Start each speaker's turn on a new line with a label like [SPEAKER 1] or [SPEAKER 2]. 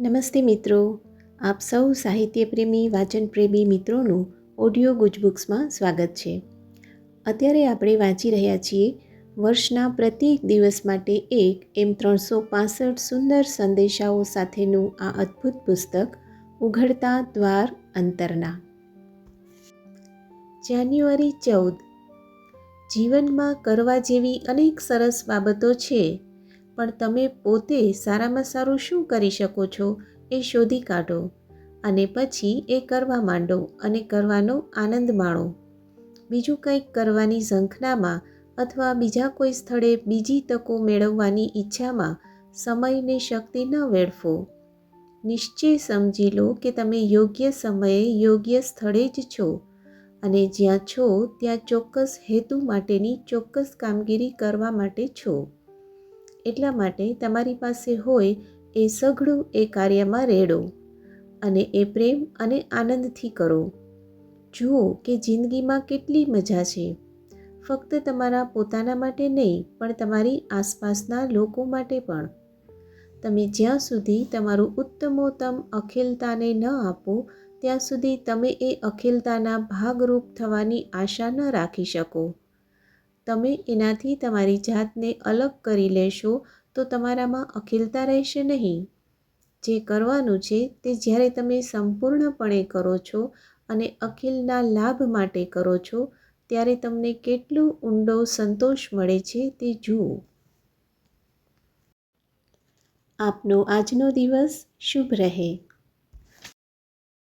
[SPEAKER 1] નમસ્તે મિત્રો. આપ સૌ સાહિત્યપ્રેમી, વાચનપ્રેમી મિત્રોનું ઓડિયો ગુજબુક્સમાં સ્વાગત છે. અત્યારે આપણે વાંચી રહ્યા છીએ વર્ષના પ્રત્યેક દિવસ માટે એક એમ ત્રણસો પાસઠ સુંદર સંદેશાઓ સાથેનું આ અદ્ભુત પુસ્તક, ઉઘડતા દ્વાર અંતરના. જાન્યુઆરી ચૌદ. જીવનમાં કરવા જેવી અનેક સરસ બાબતો છે. પણ તમે પોતે સારામાં સારું શું કરી શકો છો એ શોધી કાઢો અને પછી એ કરવા માંડો અને કરવાનો આનંદ માણો. બીજું કંઈક કરવાની ઝંખનામાં અથવા બીજા કોઈ સ્થળે બીજી તકો મેળવવાની ઈચ્છામાં સમયને શક્તિ ન વેડફો. નિશ્ચય સમજી લો કે તમે યોગ્ય સમયે યોગ્ય સ્થળે જ છો અને જ્યાં છો ત્યાં ચોક્કસ હેતુ માટેની ચોક્કસ કામગીરી કરવા માટે છો. એટલા માટે તમારી પાસે હોય એ સઘળું એ કાર્યમાં રેડો અને એ પ્રેમ અને આનંદથી કરો. જુઓ કે જિંદગીમાં કેટલી મજા છે. ફક્ત તમારા પોતાના માટે નહીં, પણ તમારી આસપાસના લોકો માટે પણ. તમે જ્યાં સુધી તમારું ઉત્તમોત્તમ અખિલતાને ન આપો, ત્યાં સુધી તમે એ અખિલતાના ભાગરૂપ થવાની આશા ન રાખી શકો. તમે એનાથી તમારી જાતને અલગ કરી લેશો તો તમારામાં અખિલતા રહેશે નહીં. જે કરવાનું છે તે જ્યારે તમે સંપૂર્ણપણે કરો છો અને અખિલના લાભ માટે કરો છો, ત્યારે તમને કેટલો ઊંડો સંતોષ મળે છે તે જુઓ. આપનો આજનો દિવસ શુભ રહે.